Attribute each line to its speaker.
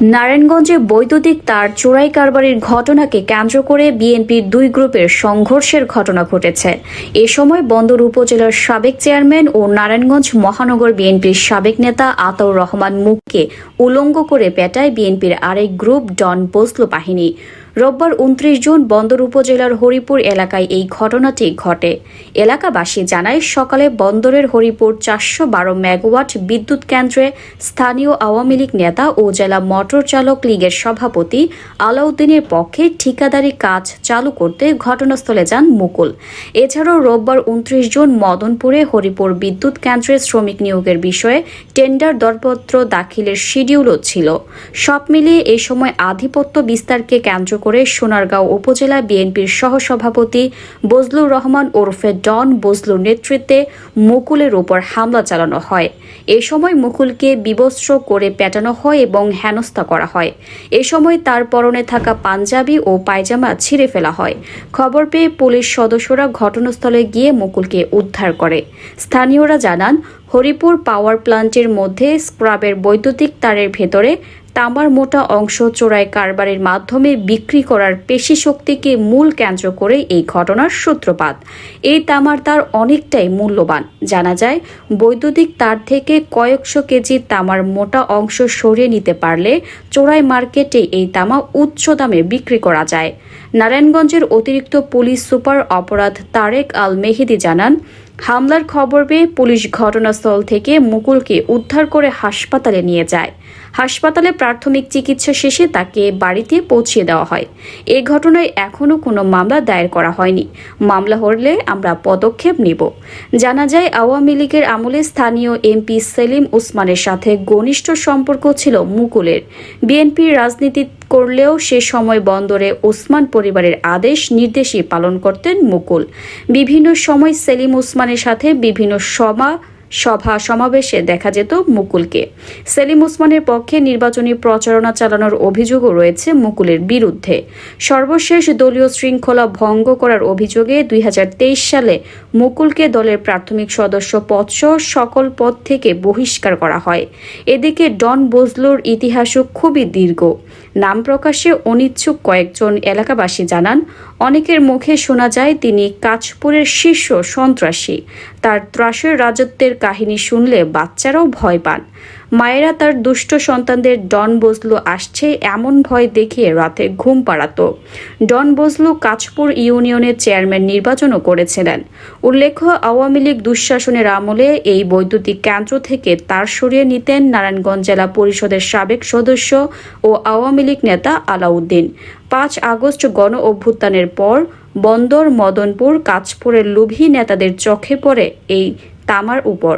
Speaker 1: নারায়ণগঞ্জে বৈদ্যুতিক তার চোরাই কারবারির ঘটনাকে কেন্দ্র করে বিএনপির দুই গ্রুপের সংঘর্ষের ঘটনা ঘটেছে। এ সময় বন্দর উপজেলার সাবেক চেয়ারম্যান ও নারায়ণগঞ্জ মহানগর বিএনপির সাবেক নেতা আতাউর রহমান মুখকে উলঙ্গ করে পেটায় বিএনপির আরেক গ্রুপ ডন বসল বাহিনী। রোববার উনত্রিশ জুন বন্দর উপজেলার হরিপুর এলাকায় এই ঘটনাটি ঘটে। এলাকাবাসী জানায়, সকালে বন্দরের হরিপুর চারশো বারো মেগাওয়াট বিদ্যুৎ কেন্দ্রে স্থানীয় আওয়ামী লীগ নেতা ও জেলা মোটর চালক লীগের সভাপতি আলাউদ্দিনের পক্ষে ঠিকাদারি কাজ চালু করতে ঘটনাস্থলে যান মুকুল। এছাড়াও রোববার উনত্রিশ জুন মদনপুরে হরিপুর বিদ্যুৎ কেন্দ্রে শ্রমিক নিয়োগের বিষয়ে টেন্ডার দরপত্র দাখিলের শিডিউলও ছিল। সব মিলিয়ে এই সময় আধিপত্য বিস্তারকে কেন্দ্র করে সোনারগাঁও উপজেলা বিএনপির সহসভাপতি বজলুর রহমান ওরফে ডন বজলুর নেতৃত্বে মুকুলের ওপর হামলা চালানো হয়। এ সময় মুকুলকে বিবস্ত্র করে পেটানো হয় এবং হেনস্থা করা হয়। এ সময় তার পরনে থাকা পাঞ্জাবি ও পায়জামা ছিঁড়ে ফেলা হয়। খবর পেয়ে পুলিশ সদস্যরা ঘটনাস্থলে গিয়ে মুকুলকে উদ্ধার করে। স্থানীয়রা জানান, হরিপুর পাওয়ার প্লান্টের মধ্যে স্ক্রাবের বৈদ্যুতিক তারের ভেতরে তামার মোটা অংশ চোরাই কারবারের মাধ্যমে বিক্রি করার পেশি শক্তিকে মূল কেন্দ্র করে এই ঘটনার সূত্রপাত। এই তামার তার অনেকটাই মূল্যবান। জানা যায়, বৈদ্যুতিক তার থেকে কয়েকশো কেজি তামার মোটা অংশ সরিয়ে নিতে পারলে চোরাই মার্কেটে এই তামা উচ্চ দামে বিক্রি করা যায়। নারায়ণগঞ্জের অতিরিক্ত পুলিশ সুপার অপরাধ তারেক আল মেহেদি জানান, হামলার খবর পেয়ে পুলিশ ঘটনাস্থল থেকে মুকুলকে উদ্ধার করে হাসপাতালে নিয়ে যায়। হাসপাতালে প্রাথমিক চিকিৎসা শেষে তাকে বাড়িতে পৌঁছিয়ে দেওয়া হয়। এ ঘটনায় এখনও কোনো মামলা দায়ের করা হয়নি। মামলা হলে আমরা পদক্ষেপ নেব। জানা যায়, আওয়ামী লীগের আমলে স্থানীয় এমপি সেলিম উসমানের সাথে ঘনিষ্ঠ সম্পর্ক ছিল মুকুলের। বিএনপির রাজনীতি করলেও সে সময় বন্দরে ওসমান পরিবারের আদেশ, নির্দেশই পালন করতেন মুকুল। বিভিন্ন সময় সেলিম ওসমানের সাথে বিভিন্ন সভা সভা সমাবেশে দেখা যেত মুকুলকে। সেলিম ওসমানের পক্ষে নির্বাচনী প্রচারণা চালানোর অভিযোগও রয়েছে মুকুলের বিরুদ্ধে। সর্বশেষ দলীয় শৃঙ্খলা ভঙ্গ করার অভিযোগে দুই হাজার তেইশ সালে মুকুলকে দলের প্রাথমিক সদস্য পদসহ সকল পদ থেকে বহিষ্কার করা হয়। এদিকে ডন বজলুর ইতিহাসও খুবই দীর্ঘ। নাম প্রকাশে অনিচ্ছুক কয়েকজন এলাকাবাসী জানান, অনেকের মুখে শোনা যায় তিনি কাঁচপুরের শীর্ষ সন্ত্রাসী। তার ত্রাসের রাজত্বের কাহিনী শুনলে বাচ্চারাও ভয় পান। মায়েরা তার দুষ্ট সন্তানদের ডন বজলু আসছে এমন ভয় দেখিয়ে রাতে ঘুম পাড়াতো। ডন বজলু কাঁচপুর ইউনিয়নের চেয়ারম্যান নির্বাচনও করেছিলেন। উল্লেখ্য, আওয়ামী লীগ দুঃশাসনের আমলে এই বৈদ্যুতিক কেন্দ্র থেকে তার সরিয়ে নিতেন নারায়ণগঞ্জ জেলা পরিষদের সাবেক সদস্য ও আওয়ামী লীগ নেতা আলাউদ্দিন। পাঁচ আগস্ট গণ অভ্যুত্থানের পর বন্দর মদনপুর কাঁচপুরের লোভী নেতাদের চোখে পড়ে এই তামার উপর।